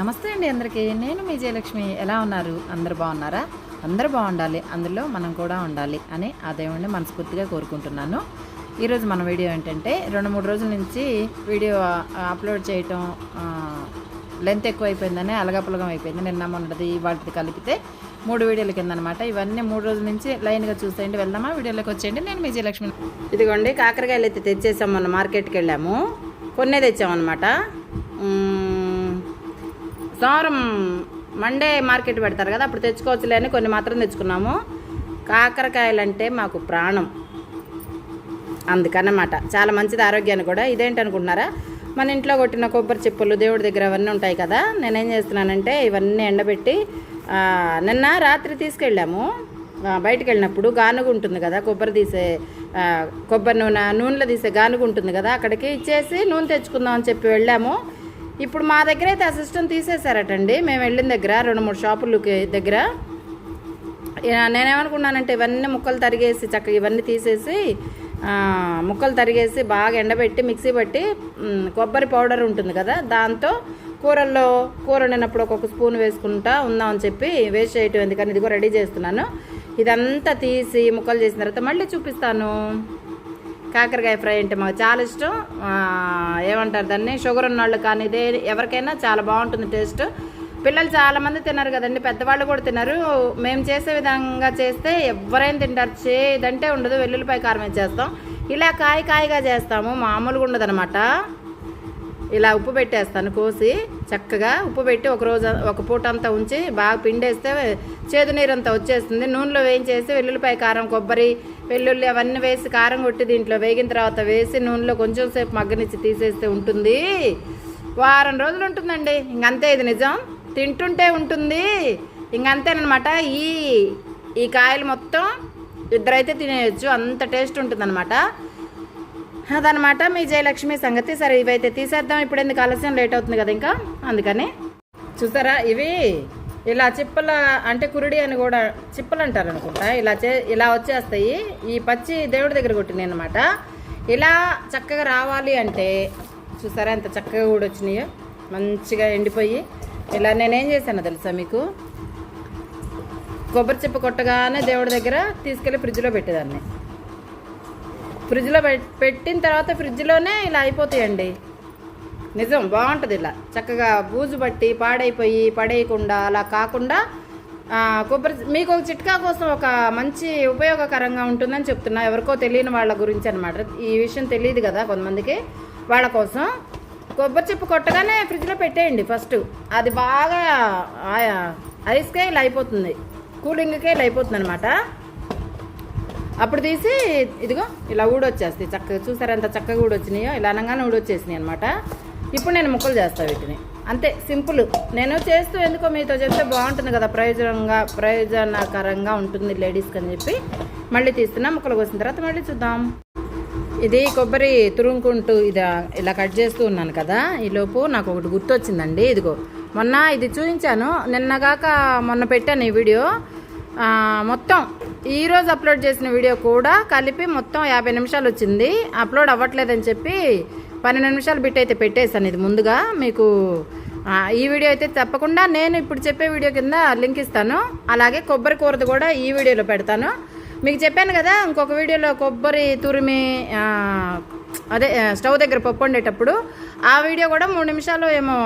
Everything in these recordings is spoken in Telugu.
నమస్తే అండి అందరికీ. నేను మీ జయలక్ష్మి. ఎలా ఉన్నారు? అందరు బాగున్నారా? అందరు బాగుండాలి. అందులో మనం కూడా ఉండాలి అని ఆ దేవుణ్ణి మనస్ఫూర్తిగా కోరుకుంటున్నాను. ఈరోజు మన వీడియో ఏంటంటే రెండు మూడు రోజుల నుంచి వీడియో అప్లోడ్ చేయటం లెంత్ ఎక్కువ అయిపోయిందని అలగపలగం అయిపోయింది నిన్న మొన్నది వాటిది కలిపితే మూడు వీడియోల కింద అనమాట ఇవన్నీ మూడు రోజుల నుంచి లైన్గా చూసేయండి వెళ్దామా? వీడియోలోకి వచ్చేయండి. నేను మీ జయలక్ష్మి ఇదిగోండి కాకరకాయలు అయితే తెచ్చేసాం మొన్న మార్కెట్కి వెళ్ళాము. కొన్నే తెచ్చామన్నమాట. సోమవారం మండే మార్కెట్ పెడతారు కదా అప్పుడు తెచ్చుకోవచ్చులే అని కొన్ని మాత్రం తెచ్చుకున్నాము. కాకరకాయలు అంటే మాకు ప్రాణం. అందుకన్నమాట. చాలా మంచిది ఆరోగ్యాన్ని కూడా. ఇదేంటి అనుకుంటున్నారా మన ఇంట్లో కొట్టిన కొబ్బరి చెప్పులు దేవుడి దగ్గర అవన్నీ ఉంటాయి కదా నేనేం చేస్తున్నానంటే ఇవన్నీ ఎండబెట్టి నిన్న రాత్రి తీసుకెళ్ళాము. బయటకు బయటికి వెళ్ళినప్పుడు గానుగు ఉంటుంది కదా కొబ్బరి తీసే కొబ్బరి నూనె నూనెలో తీసే గానుగు ఉంటుంది కదా అక్కడికి ఇచ్చేసి నూనె తెచ్చుకుందాం అని చెప్పి వెళ్ళాము. ఇప్పుడు మా దగ్గర అయితే ఆ సిస్టమ్ తీసేశారటండి. మేము వెళ్ళిన దగ్గర రెండు మూడు షాపులకి దగ్గర. నేనేమనుకున్నానంటే ఇవన్నీ ముక్కలు తరిగేసి చక్కగా ఇవన్నీ తీసేసి ముక్కలు తరిగేసి బాగా ఎండబెట్టి మిక్సీ పట్టి కొబ్బరి పౌడర్ ఉంటుంది కదా దాంతో కూరల్లో కూర వండినప్పుడు ఒక్కొక్క స్పూన్ వేసుకుంటా ఉందామని చెప్పి వేస్ట్ చేయటం ఎందుకని ఇది కూడా రెడీ చేస్తున్నాను. ఇదంతా తీసి ముక్కలు చేసిన తర్వాత మళ్ళీ చూపిస్తాను. కాకరకాయ ఫ్రై అంటే మాకు చాలా ఇష్టం. ఏమంటారు దాన్ని? షుగర్ ఉన్న వాళ్ళు కానీ ఇదే ఎవరికైనా చాలా బాగుంటుంది టేస్ట్. పిల్లలు చాలామంది తిన్నారు కదండి పెద్దవాళ్ళు కూడా తిన్నారు. మేము చేసే విధంగా చేస్తే ఎవరైనా తింటారు. చేదంటే ఉండదు వెల్లుల్లిపాయ కారం చేస్తాం? ఇలా కాయ కాయగా చేస్తాము మామూలుగా ఉండదనమాట ఇలా ఉప్పు పెట్టేస్తాను కోసి చక్కగా ఉప్పు పెట్టి ఒక రోజు ఒక పూట అంతా ఉంచి బాగా పిండేస్తే చేదు నీరు అంతా వచ్చేస్తుంది. నూనెలో వేయించేసి వెల్లుల్లిపాయ కారం కొబ్బరి వెల్లుల్లి అవన్నీ వేసి కారం కొట్టి దీంట్లో వేగిన తర్వాత వేసి నూనెలో కొంచెం సేపు మగ్గనిచ్చి తీసేస్తే ఉంటుంది. వారం రోజులు ఉంటుందండి. ఇంకంతే ఇది నిజం. తింటుంటే ఉంటుంది. ఇంకంతేనమాట ఈ ఈ కాయలు మొత్తం ఇద్దరైతే తినేయచ్చు. అంత టేస్ట్ ఉంటుందన్నమాట. అదనమాట మీ జయలక్ష్మి సంగతి. సరే ఇవైతే తీసేద్దాం. ఇప్పుడు ఎందుకు ఆలస్యం? లేట్ అవుతుంది కదా ఇంకా. అందుకని. చూసారా? ఇవి ఇలా చిప్పల అంటే కురుడి అని కూడా చిప్పలు అంటారు అనుకుంటా. ఇలా చే ఇలా వచ్చేస్తాయి. ఈ పచ్చి దేవుడి దగ్గర కొట్టినాయి అనమాట ఇలా చక్కగా రావాలి అంటే చూసారా ఎంత చక్కగా కూడా వచ్చినాయో? మంచిగా ఎండిపోయి. ఇలా నేనేం చేశాను తెలుసా మీకు? కొబ్బరి చిప్ప కొట్టగానే దేవుడి దగ్గర తీసుకెళ్ళి ఫ్రిడ్జ్లో పెట్టేదాన్ని. ఫ్రిడ్జ్లో పెట్టిన తర్వాత ఫ్రిడ్జ్లోనే ఇలా అయిపోతాయండి. నిజం బాగుంటుంది ఇలా. చక్కగా బూజు పట్టి పాడైపోయి పడేయకుండా అలా కాకుండా కొబ్బరి మీకు ఒక చిట్కా కోసం ఒక మంచి ఉపయోగకరంగా ఉంటుందని చెప్తున్నా. ఎవరికో తెలియని వాళ్ళ గురించి అనమాట ఈ విషయం తెలియదు కదా కొంతమందికి. వాళ్ళ కోసం కొబ్బరి చెప్పు కొట్టగానే ఫ్రిడ్జ్లో పెట్టేయండి ఫస్ట్. అది బాగా ఐస్కే ఇలా అయిపోతుంది. కూలింగ్కే ఇలా అయిపోతుంది అనమాట అప్పుడు తీసి ఇదిగో ఇలా ఊడొచ్చేస్తాయి. చక్కగా చూసారా ఎంత చక్కగా ఊడొచ్చినాయో? ఇలా అనగానే ఊడొచ్చేసినాయి అనమాట ఇప్పుడు నేను ముక్కలు చేస్తాను వీటిని. అంతే సింపుల్. నేను చేస్తూ ఎందుకో మీతో చెప్తే బాగుంటుంది కదా ప్రయోజనంగా ప్రయోజనకరంగా ఉంటుంది లేడీస్కి అని చెప్పి. మళ్ళీ తీస్తున్నా ముక్కలు కోసిన తర్వాత మళ్ళీ చూద్దాం. ఇది కొబ్బరి తురుముకుంటూ ఇది ఇలా కట్ చేస్తూ ఉన్నాను కదా ఈలోపు నాకు ఒకటి గుర్తొచ్చిందండి. ఇదిగో మొన్న ఇది చూపించాను. నిన్నగాక మొన్న పెట్టాను ఈ వీడియో. మొత్తం ఈరోజు అప్లోడ్ చేసిన వీడియో కూడా కలిపి మొత్తం యాభై నిమిషాలు వచ్చింది. అప్లోడ్ అవ్వట్లేదని చెప్పి పన్నెండు నిమిషాలు బిట్ అయితే పెట్టేశాను ఇది ముందుగా. మీకు ఈ వీడియో అయితే తప్పకుండా నేను ఇప్పుడు చెప్పే వీడియో కింద లింక్ ఇస్తాను. అలాగే కొబ్బరి కూరది కూడా ఈ వీడియోలో పెడతాను. మీకు చెప్పాను కదా ఇంకొక వీడియోలో కొబ్బరి తురిమి అదే స్టవ్ దగ్గర పప్పు వండేటప్పుడు ఆ వీడియో కూడా మూడు నిమిషాలు ఏమో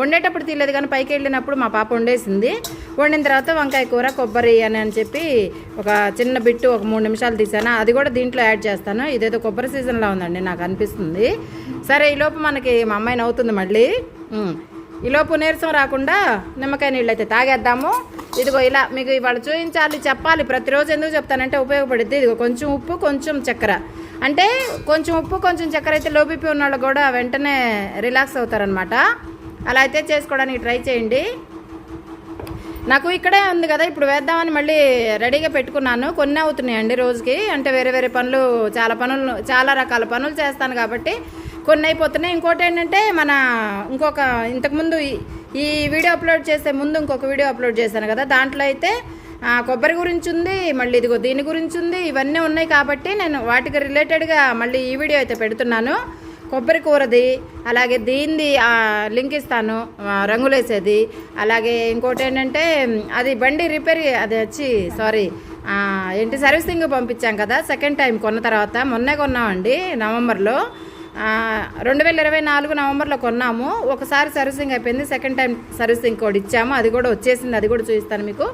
వండేటప్పుడు తీయలేదు కానీ పైకి వెళ్ళినప్పుడు మా పాప వండేసింది. వండిన తర్వాత వంకాయ కూర కొబ్బరి అని అని చెప్పి ఒక చిన్న బిట్టు ఒక మూడు నిమిషాలు తీసాను. అది కూడా దీంట్లో యాడ్ చేస్తాను. ఇదేదో కొబ్బరి సీజన్లో ఉందండి నాకు అనిపిస్తుంది. సరే ఈలోపు మనకి మా అమ్మాయి నవ్వుతుంది మళ్ళీ. ఈలోపు నీరసం రాకుండా నిమ్మకాయ నీళ్ళు అయితే తాగేద్దాము. ఇదిగో ఇలా మీకు ఇవాళ చూపించాలి చెప్పాలి. ప్రతిరోజు ఎందుకు చెప్తానంటే ఉపయోగపడుద్ది. ఇదిగో కొంచెం ఉప్పు కొంచెం చక్కెర. అంటే కొంచెం ఉప్పు కొంచెం చక్కెర అయితే లో బీపీ ఉన్న వాళ్ళు కూడా వెంటనే రిలాక్స్ అవుతారనమాట అలా అయితే చేసుకోవడానికి ట్రై చేయండి. నాకు ఇక్కడే ఉంది కదా ఇప్పుడు వేద్దామని మళ్ళీ రెడీగా పెట్టుకున్నాను. కొన్ని అవుతున్నాయండి రోజుకి. అంటే వేరే వేరే పనులు చాలా పనులు చాలా రకాల పనులు చేస్తాను కాబట్టి కొన్ని అయిపోతున్నాయి. ఇంకోటి ఏంటంటే మన ఇంకొక ఇంతకుముందు ఈ- వీడియో అప్లోడ్ చేసే ముందు ఇంకొక వీడియో అప్లోడ్ చేశాను కదా. దాంట్లో అయితే కొబ్బరి గురించి ఉంది మళ్ళీ ఇదిగో దీని గురించి ఉంది ఇవన్నీ ఉన్నాయి కాబట్టి నేను వాటికి రిలేటెడ్గా మళ్ళీ ఈ వీడియో అయితే పెడుతున్నాను. కొబ్బరి కూరది అలాగే దీనిది లింక్ ఇస్తాను రంగులేసేది. అలాగే ఇంకోటి ఏంటంటే అది బండి రిపేర్ అది వచ్చి సారీ ఏంటి సర్వీసింగ్ పంపించాం కదా సెకండ్ టైం కొన్న తర్వాత మొన్నే కొన్నామండి నవంబర్లో. రెండు వేల ఇరవై నాలుగు నవంబర్లో కొన్నాము. ఒకసారి సర్వీసింగ్ అయిపోయింది. సెకండ్ టైం సర్వీసింగ్ కోడ్ ఇచ్చాము. అది కూడా వచ్చేసింది. అది కూడా చూపిస్తాను మీకు.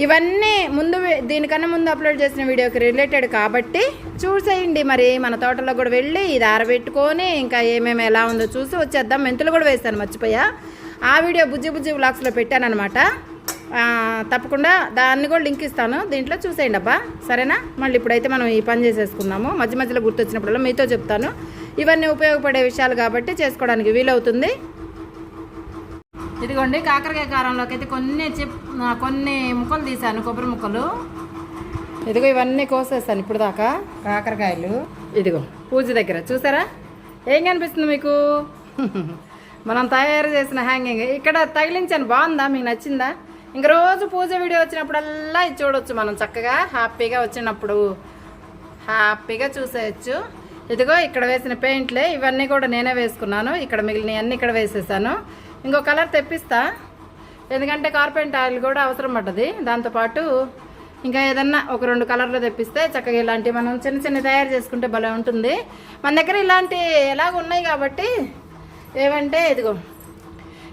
ఇవన్నీ ముందు దీనికన్నా ముందు అప్లోడ్ చేసిన వీడియోకి రిలేటెడ్ కాబట్టి చూసేయండి మరి. మన తోటలో కూడా వెళ్ళి ఇది ఆరబెట్టుకొని ఇంకా ఏమేమి ఎలా ఉందో చూసి వచ్చేద్దాం. మెంతులు కూడా వేస్తాను. మర్చిపోయా. ఆ వీడియో బుజ్జి బుజ్జి వ్లాగ్స్లో పెట్టానమాట తప్పకుండా దాన్ని కూడా లింక్ ఇస్తాను. దీంట్లో చూసేయండి అబ్బా. సరేనా? మళ్ళీ ఇప్పుడైతే మనం ఈ పని చేసేసుకున్నాము మధ్య మధ్యలో గుర్తొచ్చినప్పుడల్లా మీతో చెప్తాను. ఇవన్నీ ఉపయోగపడే విషయాలు కాబట్టి చేసుకోవడానికి వీలవుతుంది. ఇదిగోండి కాకరకాయ కారంలోకి అయితే కొన్ని చిప్ కొన్ని ముక్కలు తీసాను కొబ్బరి ముక్కలు. ఇదిగో ఇవన్నీ కోసేస్తాను ఇప్పుడు దాకా కాకరకాయలు. ఇదిగో పూజ దగ్గర. చూసారా? ఏం కనిపిస్తుంది మీకు? మనం తయారు చేసిన హ్యాంగింగ్. ఇక్కడ తగిలించాను. బాగుందా? మీకు నచ్చిందా? ఇంక రోజు పూజ వీడియో వచ్చినప్పుడల్లా ఇది చూడవచ్చు మనం చక్కగా హ్యాపీగా వచ్చినప్పుడు. హ్యాపీగా చూసేయచ్చు. ఇదిగో ఇక్కడ వేసిన పెయింట్లే ఇవన్నీ కూడా నేనే వేసుకున్నాను. ఇక్కడ మిగిలిన అన్నీ ఇక్కడ వేసేసాను. ఇంకో కలర్ తెప్పిస్తా. ఎందుకంటే కార్పెంట్ ఆయిల్ కూడా అవసరం పడ్డది. దాంతోపాటు ఇంకా ఏదన్నా ఒక రెండు కలర్లు తెప్పిస్తే చక్కగా ఇలాంటివి మనం చిన్న చిన్న తయారు చేసుకుంటే భలే ఉంటుంది. మన దగ్గర ఇలాంటి ఎలాగ ఉన్నాయి కాబట్టి ఏమంటే ఇదిగో.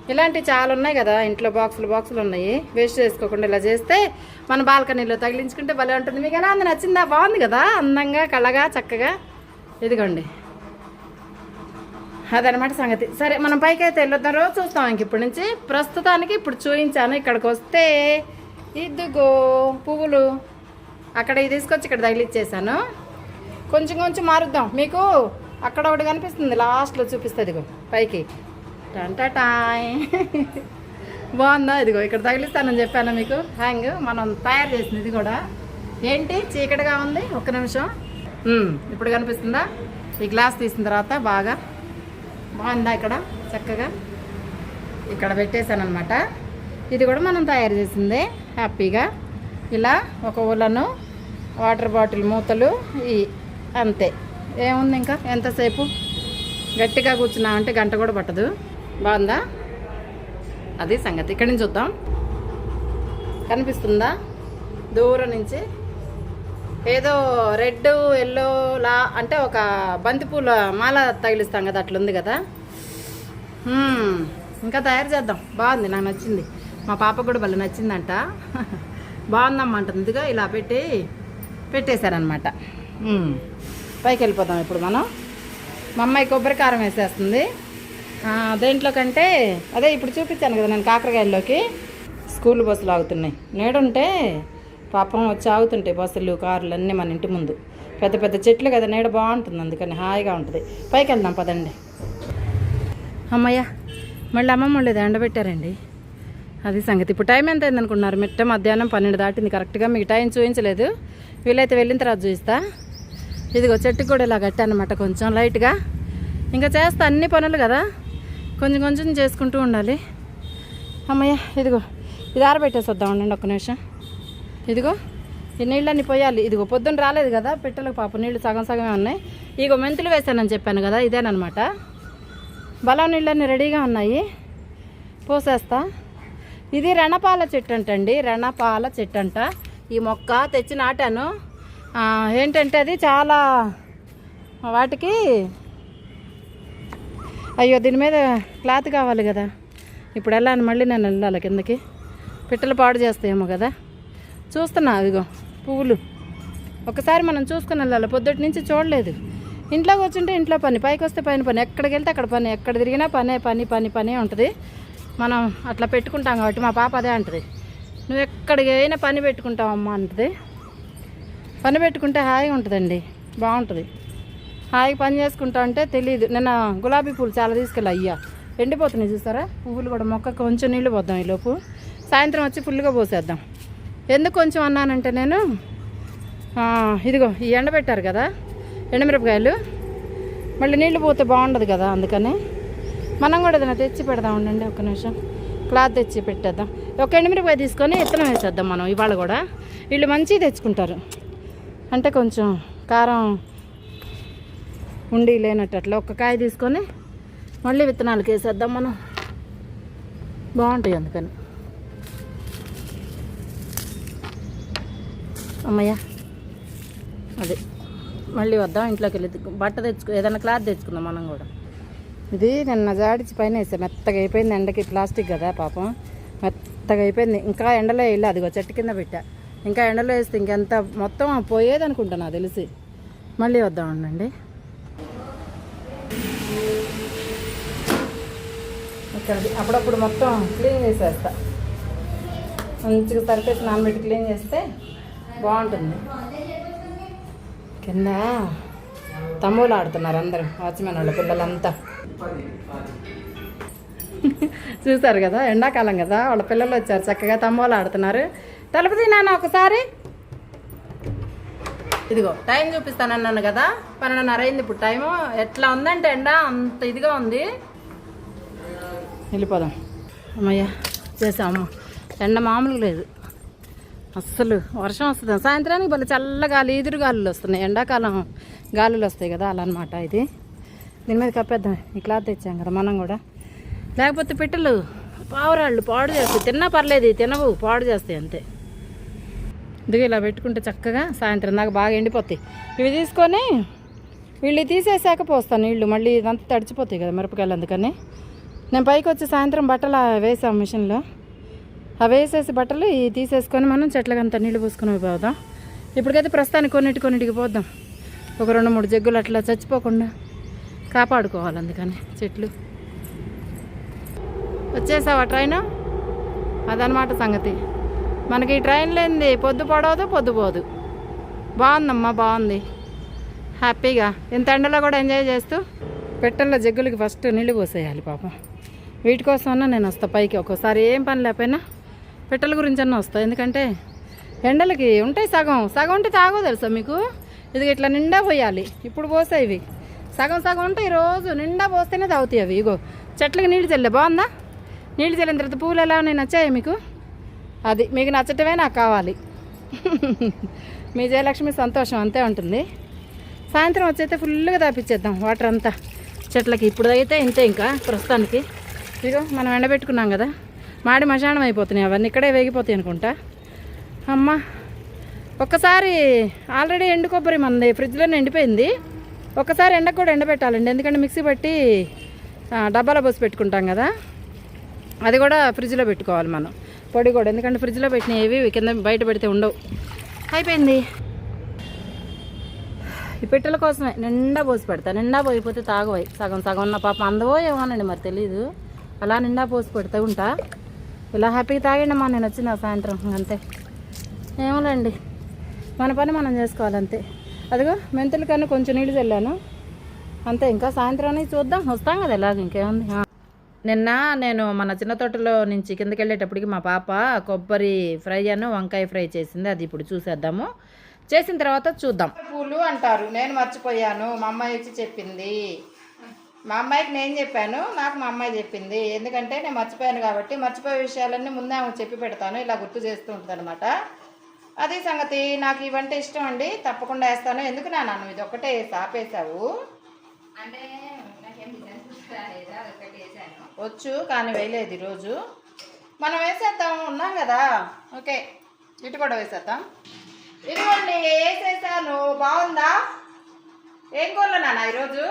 ఇలాంటివి చాలా ఉన్నాయి కదా. ఇంట్లో బాక్సులు బాక్సులు ఉన్నాయి. వేస్ట్ చేసుకోకుండా ఇలా చేస్తే మన బాల్కనీలో తగిలించుకుంటే భలే ఉంటుంది. మీకు ఎలా అంది నచ్చిందా? బాగుంది కదా. అందంగా కళగా చక్కగా. ఇదిగోండి. అదనమాట సంగతి. సరే మనం పైకి అయితే వెళ్ళొద్దాం. రోజు చూస్తాం ఇంక ఇప్పటి నుంచి. ప్రస్తుతానికి ఇప్పుడు చూపించాను. ఇక్కడికి వస్తే ఇదిగో పువ్వులు. అక్కడ ఇది తీసుకొచ్చి ఇక్కడ తగిలిచ్చేసాను. కొంచెం కొంచెం మారుద్దాం. మీకు అక్కడ ఒకటి కనిపిస్తుంది. లాస్ట్లో చూపిస్తుంది ఇదిగో పైకి. టంటటాయ్ బాగుందా? ఇదిగో ఇక్కడ తగిలిస్తానని చెప్పాను మీకు? హ్యాంగ్ మనం తయారు చేసింది ఇది కూడా. ఏంటి? చీకటిగా ఉంది. ఒక్క నిమిషం. ఇప్పుడు కనిపిస్తుందా? ఈ గ్లాస్ తీసిన తర్వాత బాగా బాగుందా ఇక్కడ? చక్కగా. ఇక్కడ పెట్టేశాను అనమాట ఇది కూడా మనం తయారు చేసిందే. హ్యాపీగా ఇలా ఒక ఉలను వాటర్ బాటిల్ మూతలు ఈ అంతే. ఏముంది ఇంకా? ఎంతసేపు? గట్టిగా కూర్చున్నామంటే గంట కూడా పట్టదు. బాగుందా? అది సంగతి. ఇక్కడి నుంచి చూద్దాం. కనిపిస్తుందా? దూరం నుంచి. ఏదో రెడ్ ఎల్లో లా అంటే ఒక బంతిపూల మాల తగిలిస్తాం కదా అట్లుంది కదా. ఇంకా తయారు చేద్దాం. బాగుంది నాకు నచ్చింది. మా పాప కూడా భలే నచ్చిందంట. బాగుందమ్మంటుందిగా ఇదిగో ఇలా పెట్టి పెట్టేశారనమాట పైకి వెళ్ళిపోతాం ఇప్పుడు మనం. మా అమ్మాయి కొబ్బరి కారం వేసేస్తుంది. దేంట్లో కంటే అదే ఇప్పుడు చూపించాను కదా నేను కాకరకాయల్లోకి. స్కూల్ బస్సులు ఆగుతున్నాయి. నేడుంటే పాపం వచ్చి ఆగుతుంటాయి బస్సులు కార్లు అన్నీ మన ఇంటి ముందు. పెద్ద పెద్ద చెట్లు కదా నీడ బాగుంటుంది అందుకని హాయిగా ఉంటుంది. పైకి వెళ్దాం పదండి. అమ్మయ్య మళ్ళీ అమ్మమ్మ లేదు ఎండబెట్టారండి. అది సంగతి. ఇప్పుడు టైం ఎంత అయింది అనుకున్నారు? మిట్ట మధ్యాహ్నం పన్నెండు దాటింది కరెక్ట్గా. మీకు టైం చూపించలేదు వీలైతే వెళ్ళిన తర్వాత చూపిస్తా ఇదిగో చెట్టు కూడా ఇలా కట్టానమాట కొంచెం లైట్గా. ఇంకా చేస్తా అన్ని పనులు కదా. కొంచెం కొంచెం చేసుకుంటూ ఉండాలి. అమ్మయ్య ఇదిగో ఇది ఆరబెట్టేసి వద్దాం ఉండండి ఒక్క నిమిషం. ఇదిగో ఈ నీళ్ళన్నీ పోయాలి. ఇదిగో పొద్దున్న రాలేదు కదా పిట్టలకు పాప నీళ్ళు సగం సగమే ఉన్నాయి. ఇగో మెంతులు వేసానని చెప్పాను కదా ఇదేనమాట బలం నీళ్ళన్నీ రెడీగా ఉన్నాయి. పోసేస్తా. ఇది రణపాల చెట్టు అంటండి రణపాల చెట్టు అంట ఈ మొక్క తెచ్చి నాటాను. ఏంటంటే అది చాలా వాటికి అయ్యో దీని మీద క్లాత్ కావాలి కదా. ఇప్పుడు వెళ్ళాను మళ్ళీ నేను వెళ్ళాలి కిందకి. పిట్టలు పాడు చేస్తాయేమో కదా. చూస్తున్నా అదిగో పువ్వులు. ఒకసారి మనం చూసుకుని వెళ్ళాలి పొద్దుటి నుంచి చూడలేదు. ఇంట్లో కూర్చుంటే ఇంట్లో పని పైకి వస్తే పైన పని ఎక్కడికి వెళ్తే అక్కడ పని ఎక్కడ తిరిగినా పనే పని పని పనే ఉంటుంది. మనం అట్లా పెట్టుకుంటాం కాబట్టి మా పాప అదే అంటది. నువ్వు ఎక్కడికి అయినా పని పెట్టుకుంటావు అమ్మ అంటది. పని పెట్టుకుంటే హాయిగా ఉంటుందండి బాగుంటుంది. హాయిగా పని చేసుకుంటా అంటే తెలియదు నిన్న గులాబీ పూలు చాలా తీసుకెళ్ళి అయ్యా. ఎండిపోతున్నాయి చూసారా పువ్వులు కూడా మొక్క కొంచెం నీళ్ళు పోద్దాం ఈలోపు. సాయంత్రం వచ్చి ఫుల్గా పోసేద్దాం. ఎందుకు కొంచెం అన్నానంటే నేను ఇదిగో ఈ ఎండ పెట్టారు కదా ఎండమిరపకాయలు. మళ్ళీ నీళ్ళు పోతే బాగుండదు కదా అందుకని. మనం కూడా ఏదైనా తెచ్చి పెడదాం ఉండండి ఒక్క నిమిషం. క్లాత్ తెచ్చి పెట్టేద్దాం. ఒక ఎండుమిరపకాయ తీసుకొని ఇత్తనం వేసేద్దాం మనం ఇవాళ కూడా. వీళ్ళు మంచిగా తెచ్చుకుంటారు. అంటే కొంచెం కారం ఉండి లేనట్టు అట్లా ఒక్క కాయ తీసుకొని మళ్ళీ విత్తనాలకు వేసేద్దాం మనం. బాగుంటాయి అందుకని. అమ్మయ్య అదే మళ్ళీ వద్దాం ఇంట్లోకి వెళ్ళి బట్ట తెచ్చుకో ఏదైనా క్లాత్ తెచ్చుకుందాం మనం కూడా. ఇది నిన్న జాడిచి పైన వేసా మెత్తగా అయిపోయింది ఎండకి ప్లాస్టిక్ కదా పాపం. మెత్తగా అయిపోయింది. ఇంకా ఎండలో వెళ్ళి అదిగో చెట్టు కింద పెట్టా. ఇంకా ఎండలో వేస్తే ఇంకెంత మొత్తం పోయేది అనుకుంటా నాకు తెలిసి. మళ్ళీ వద్దాం ఉండండి. కలిపి అప్పుడప్పుడు మొత్తం క్లీన్ చేసేస్తా. మంచిగా సర్ఫేస్ నానబెట్టి క్లీన్ చేస్తే బాగుంటుంది. కింద తమ్ములు ఆడుతున్నారు అందరూ వాచ్మెన్ వాళ్ళ పిల్లలంతా. చూసారు కదా ఎండాకాలం కదా వాళ్ళ పిల్లలు వచ్చారు చక్కగా తమ్ములు ఆడుతున్నారు. తలపతి నాన్న ఒకసారి? ఇదిగో టైం చూపిస్తానన్నాను కదా పన్నెండున్నర అయింది ఇప్పుడు టైము. ఎట్లా ఉందంటే ఎండ అంత ఇదిగా ఉంది. వెళ్ళిపోదాం. అమ్మయ్య చేసాము. ఎండ మామూలు లేదు. అస్సలు వర్షం వస్తుంది. సాయంత్రానికి భలే చల్ల గాలి ఈదురు గాలులు వస్తున్నాయి. ఎండాకాలం గాలులు వస్తాయి కదా అలా అనమాట ఇది. దీని మీద కప్పేద్దాం. ఈ క్లాత్ తెచ్చాం కదా మనం కూడా. లేకపోతే పిట్టలు పావురాళ్ళు పాడు చేస్తాయి. తిన్నా పర్లేదు తినవు పాడు చేస్తాయి అంతే. ఇదిగో ఇలా పెట్టుకుంటే చక్కగా సాయంత్రం దాకా బాగా ఎండిపోతాయి. ఇవి తీసుకొని వీళ్ళు తీసేసాక పోస్తాను నీళ్ళు. మళ్ళీ ఇదంతా తడిచిపోతాయి కదా మిరపకాయలు అందుకని. నేను పైకి వచ్చి సాయంత్రం బట్టలు వేసాం మిషన్లో. అవి వేసేసి బట్టలు ఇవి తీసేసుకొని మనం చెట్లకంతా నీళ్ళు పూసుకొని పోదాం. ఇప్పటికైతే ప్రస్తుతానికి కొన్నిటి కొన్నిటికి పోద్దాం ఒక రెండు మూడు జగ్గులు అట్లా చచ్చిపోకుండా కాపాడుకోవాలి అందుకని చెట్లు. వచ్చేసావా ట్రైన్? అదనమాట సంగతి. మనకి ఈ ట్రైన్ లేనిది పొద్దు పడవదు పొద్దు పోదు. బాగుందమ్మా బాగుంది. హ్యాపీగా. ఇంత ఎండలో కూడా ఎంజాయ్ చేస్తూ పెట్టెల్లో జగ్గులకి ఫస్ట్ నీళ్ళు పోసేయాలి పాపం. వీటి కోసమన్నా నేను వస్తా పైకి. ఒక్కోసారి ఏం పని లేకపోయినా పెట్టెల గురించి అన్న వస్తా. ఎందుకంటే ఎండలకి ఉంటాయి సగం. సగం ఉంటే తాగో తెలుసా మీకు? ఇది ఇట్లా నిండా పోయాలి. ఇప్పుడు పోసాయి ఇవి. సగం సగం ఉంటాయి రోజు నిండా పోస్తేనే తాగుతాయి అవి. ఇగో చెట్లకి నీళ్ళు చల్లే. బాగుందా? నీళ్ళు చల్లిన తర్వాత పూలు ఎలా ఉన్నాయి? నచ్చాయి మీకు? అది మీకు నచ్చటమే నాకు కావాలి. మీ జయలక్ష్మి సంతోషం అంతే ఉంటుంది. సాయంత్రం వచ్చైతే ఫుల్గా తాపించేద్దాం వాటర్ అంతా. చెట్లకి ఇప్పుడు అయితే ఇంతే ఇంకా ప్రస్తుతానికి. ఇదిగో మనం ఎండబెట్టుకున్నాం కదా. మాడి మశానం అయిపోతున్నాయి అవన్నీ. ఇక్కడే వేగిపోతాయి అనుకుంటా. అమ్మ ఒక్కసారి ఆల్రెడీ ఎండు కొబ్బరి మనది ఫ్రిడ్జ్లోనే ఎండిపోయింది. ఒక్కసారి ఎండకు కూడా ఎండబెట్టాలండి. ఎందుకంటే మిక్సీ పట్టి డబ్బాలో పోసి పెట్టుకుంటాం కదా. అది కూడా ఫ్రిడ్జ్లో పెట్టుకోవాలి మనం. పొడి కూడా. ఎందుకంటే ఫ్రిడ్జ్లో పెట్టినవి కింద బయట పెడితే ఉండవు. అయిపోయింది. ఈ పెట్టెల కోసమే. నిండా పోసి పెడతా. నిండా పోయిపోతే తాగవై. సగం సగం ఉన్న పాపం. అందవో ఏమోనండి మరి తెలీదు. అలా నిండా పోసి పెడతా ఉంటా. ఇలా హ్యాపీగా తాగండమ్మా నేను వచ్చిన సాయంత్రం అంతే. ఏమోలేండి మన పని మనం చేసుకోవాలంతే. అదిగో మెంతుల కన్నా కొంచెం నీళ్ళు చల్లాను. అంతే ఇంకా సాయంత్రానికి చూద్దాం. వస్తాం కదా ఇలాగ ఇంకేముంది? నిన్న నేను మన చిన్న తోటలో నుంచి కిందకి వెళ్ళేటప్పటికి మా పాప కొబ్బరి ఫ్రై అను వంకాయ ఫ్రై చేసింది. అది ఇప్పుడు చూసేద్దాము. చేసిన తర్వాత చూద్దాం. పూలు అంటారు. నేను మర్చిపోయాను. మా అమ్మాయి వచ్చి చెప్పింది. మా అమ్మాయికి నేను చెప్పాను నాకు మా అమ్మాయి చెప్పింది. ఎందుకంటే నేను మర్చిపోయాను కాబట్టి మర్చిపోయే విషయాలన్నీ ముందే ఆమెకు చెప్పి పెడతాను ఇలా గుర్తు చేస్తూ ఉంటుంది అనమాట అది సంగతి నాకు ఇవంటే ఇష్టం అండి తప్పకుండా వేస్తాను. ఎందుకు నా నన్ను ఇది ఒక్కటే ఆపేసావు అంటే వచ్చు కానీ వేయలేదు ఈరోజు. మనం వేసేద్దాం ఉన్నాం కదా. ఓకే ఇటు కూడా వేసేద్దాం. ఇదిగోండి వేసేసాను. బాగుందా? ఏం కూర నాన్న ఈరోజు?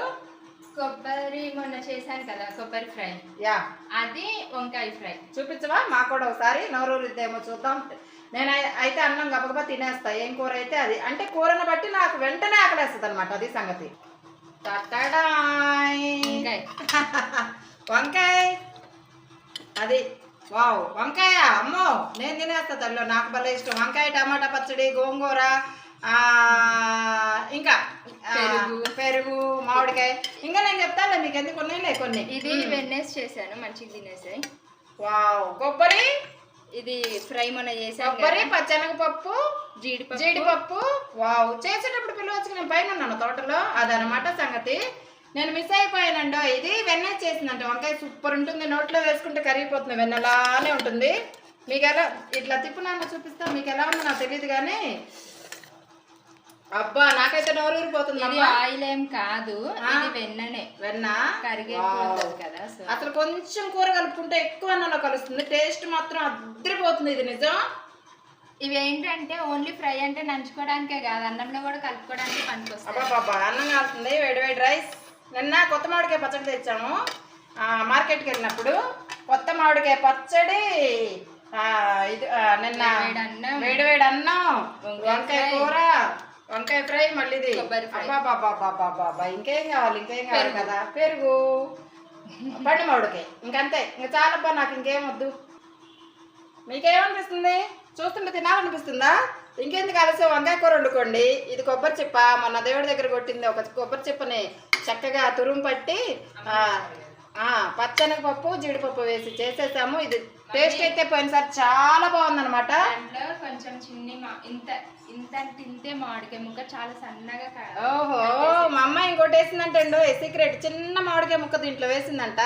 కొబ్బరి మొన్న చేశాను కదా కొబ్బరి ఫ్రై. యా. అది వంకాయ ఫ్రై. చూపించవా? మాకు కూడా ఒకసారి నోరూరిద్దేమో చూద్దాం. నేను అయి- అయితే అన్నం గబగబా తినేస్తా. ఏం కూర అయితే అది. అంటే కూరను బట్టి నాకు వెంటనే ఆకలేస్తుంది అనమాట అది సంగతి. వంకాయ. అది. వావ్. వంకాయ. అమ్మో! నేను తినేస్తా తల్లి. నాకు భలే ఇష్టం. వంకాయ టమాటా పచ్చడి గోంగూర ఇంకా పెరుగు. మామిడికాయ. ఇంకా నేను చెప్తాను మీకు ఎందుకు ఉన్నాయిలే కొన్ని. ఇది వెన్నెస్ చేశాను మంచిగా తినేసాయి వావ్. కొబ్బరి? ఇది ఫ్రై మొన్న చేశాను కొబ్బరి పచ్చనగపప్పు జీడిపప్పు. జీడిపప్పు. వావ్. చేసేటప్పుడు పిలవచ్చు నేను పైన ఉన్నాను తోటలో. అదనమాట సంగతి. నేను మిస్ అయిపోయానండో ఇది వెన్న చేసిందంట. వంకాయ సూపర్ ఉంటుంది. నోట్లో వేసుకుంటే కరిగిపోతుంది. వెన్నలానే ఉంటుంది. మీకు ఎలా ఇట్లా తిప్పు నాన్న చూపిస్తా. మీకు ఎలా ఉందో నాకు తెలియదు కానీ అబ్బా నాకైతే నోరు ఇది ఊరిపోతుంది ఆయిల్ ఏం కాదు ఇది వెన్ననే. వెన్న? కరిగేపోతుంది కదా అసలు కొంచెం కూర కలుపుకుంటే ఎక్కువ అన్నంలో కలుస్తుంది. టేస్ట్ మాత్రం అద్దరిపోతుంది ఇది నిజం? ఇవి ఏంటంటే ఓన్లీ ఫ్రై అంటే నంచుకోవడానికే కాదు అన్నంలో కూడా కలుపుకోవడానికి బాబా అన్నం కాలుతుంది. వేడి వేడి రైస్. నిన్న కొత్త మామిడికాయ పచ్చడి తెచ్చాము. ఆ, మార్కెట్కి వెళ్ళినప్పుడు కొత్త మామిడికాయ పచ్చడి ఇది నిన్న వేడి అన్నం. వేడి అన్నం వంకాయ. కూర వంకాయ ఫ్రై మళ్ళీ ఇంకేం కావాలి ఇంకేం కావాలి కదా? పెరుగు. పండు మామిడికాయ. ఇంకంతే. ఇంకా చాలబ్బా నాకు ఇంకేం వద్దు. మీకేమనిపిస్తుంది? చూస్తుంటే తినాలనిపిస్తుందా? ఇంకెందుకు ఆలస్యం? వంకాయ కూర వండుకోండి. ఇది కొబ్బరి చిప్ప. మొన్న దేవుడి దగ్గర కొట్టింది ఒక కొబ్బరి చిప్పని చక్కగా తురుము పట్టి పచ్చనగపప్పు జీడిపప్పు వేసి చేసేసాము. ఇది టేస్ట్ అయితే పోయినసారి చాలా బాగుందన్నమాట. దాంట్లో కొంచెం చిన్ని ఇంత ఇంత ఇంతే మామిడికాయ ముక్క చాలా సన్నగా ఓహో మా అమ్మాయి ఇంకోటి వేసిందంటే సీక్రెట్ చిన్న మామిడికాయ ముక్క దీంట్లో వేసిందంట.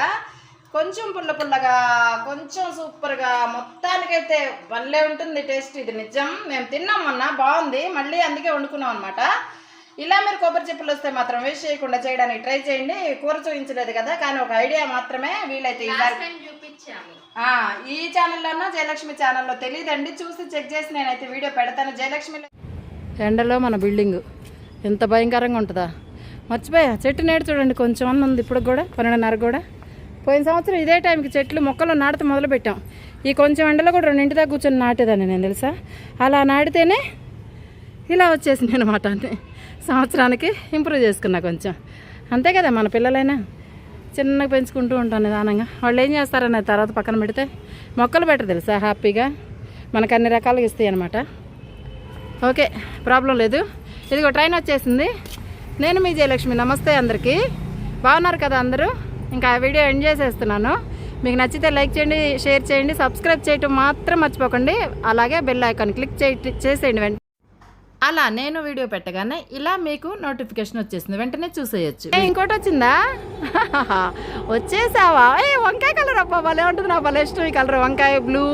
కొంచెం పుల్ల పుల్లగా కొంచెం సూపర్గా మొత్తానికైతే భలే ఉంటుంది టేస్ట్. ఇది నిజం. మేము తిన్నాం మొన్న బాగుంది. మళ్ళీ అందుకే వండుకున్నాం అనమాట ఇలా మీరు కొబ్బరి చిప్పలు వస్తే మాత్రం వేస్ట్ చేయకుండా చేయడానికి ట్రై చేయండి. కూర చూపించలేదు కదా కానీ ఒక ఐడియా మాత్రమే వీలైతే చూపించాము. ఈ ఛానల్లోనో జయలక్ష్మి ఛానల్లో తెలియదండి. చూసి చెక్ చేసి నేనైతే వీడియో పెడతాను. జయలక్ష్మిలో ఎండలో మన బిల్డింగ్ ఎంత భయంకరంగా ఉంటుందా? మర్చిపోయా? చెట్టు నేడు చూడండి కొంచెం అన్న ఉంది ఇప్పుడు కూడా పన్నెండున్నర కూడా. పోయిన సంవత్సరం ఇదే టైంకి చెట్లు మొక్కలు నాటితే మొదలు పెట్టాం ఈ కొంచెం ఎండలో కూడా రెండింటి దాకా కూర్చొని నాటేదాన్ని నేను తెలుసా? అలా నాటితేనే ఇలా వచ్చేసింది అనమాట అంతే. సంవత్సరానికి ఇంప్రూవ్ చేసుకున్నా కొంచెం. అంతే కదా మన పిల్లలైనా? చిన్నగా పెంచుకుంటూ ఉంటాను నిదానంగా. వాళ్ళు ఏం చేస్తారనే తర్వాత పక్కన పెడితే మొక్కలు బెటర్ తెలుసా హ్యాపీగా? మనకు అన్ని రకాలుగా ఇస్తాయి అనమాట ఓకే ప్రాబ్లం లేదు. ఇదిగో ట్రైన్ వచ్చేసింది. నేను మీ జయలక్ష్మి. నమస్తే అందరికీ. బాగున్నారు కదా అందరూ? ఇంకా ఆ వీడియో ఎండ్ చేసేస్తున్నాను. మీకు నచ్చితే లైక్ చేయండి షేర్ చేయండి సబ్స్క్రైబ్ చేయటం మాత్రం మర్చిపోకండి. అలాగే బెల్ ఐకాన్ క్లిక్ చేయ చేసేయండి అలా నేను వీడియో పెట్టగానే ఇలా మీకు నోటిఫికేషన్ వచ్చేసింది. వెంటనే చూసేయచ్చు. ఇంకోటి వచ్చిందా? వచ్చేసావా? ఏ వంకాయ కలర్ అబ్బా భలే ఉంటుంది నాకు భలే ఇష్టం ఈ కలర్. వంకాయ బ్లూ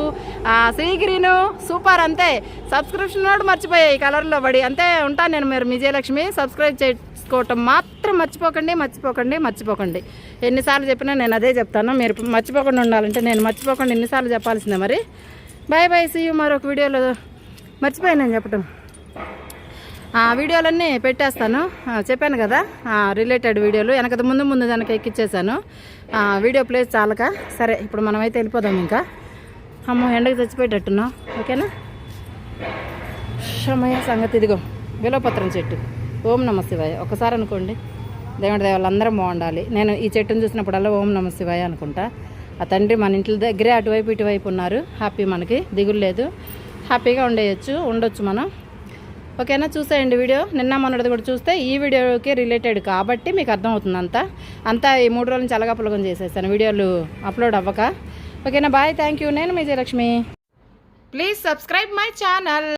సీ గ్రీన్ సూపర్ అంతే. సబ్స్క్రిప్షన్ కూడా మర్చిపోయాయి ఈ కలర్లో పడి. అంతే ఉంటాను నేను మీరు విజయలక్ష్మి సబ్స్క్రైబ్ చేసుకోవటం మాత్రం మర్చిపోకండి మర్చిపోకండి మర్చిపోకండి. ఎన్నిసార్లు చెప్పినా నేను అదే చెప్తాను. మీరు మర్చిపోకుండా ఉండాలంటే నేను మర్చిపోకుండా ఎన్నిసార్లు చెప్పాల్సిందే మరి. బాయ్ బాయ్ సీ మరొక వీడియోలో మర్చిపోయాను నేను చెప్పటం. వీడియోలన్నీ పెట్టేస్తాను. చెప్పాను కదా రిలేటెడ్ వీడియోలు. వెనక ముందు ముందు దానికి ఎక్కిచ్చేసాను. వీడియో ప్లేస్ చాలక. సరే ఇప్పుడు మనమైతే వెళ్ళిపోదాం ఇంకా. అమ్మో ఎండకి చచ్చిపోయేటట్టున్నాం ఓకేనా? క్షమయ సంగతి ఇదిగో విలోపత్రం చెట్టు. ఓం నమ శివాయ. ఒకసారి అనుకోండి దేవుడి దేవాళ్ళు అందరం బాగుండాలి. నేను ఈ చెట్టును చూసినప్పుడల్లా ఓం నమ శివాయ అనుకుంటా. ఆ తండ్రి మన ఇంటి దగ్గరే అటువైపు ఇటువైపు ఉన్నారు. హ్యాపీ మనకి. దిగులు లేదు. హ్యాపీగా ఉండేయచ్చు ఉండొచ్చు మనం. ఓకేనా? చూసేయండి వీడియో. నిన్న మొన్నటిది కూడా చూస్తే ఈ వీడియోకి రిలేటెడ్ కాబట్టి మీకు అర్థమవుతుంది అంతా. అంతా ఈ మూడు రోజుల నుంచి అలగాపులగం చేసేసాను. వీడియోలు అప్లోడ్ అవ్వక. ఓకేనా? బాయ్. థ్యాంక్ యూ నేను Vijayalakshmi. Please subscribe my channel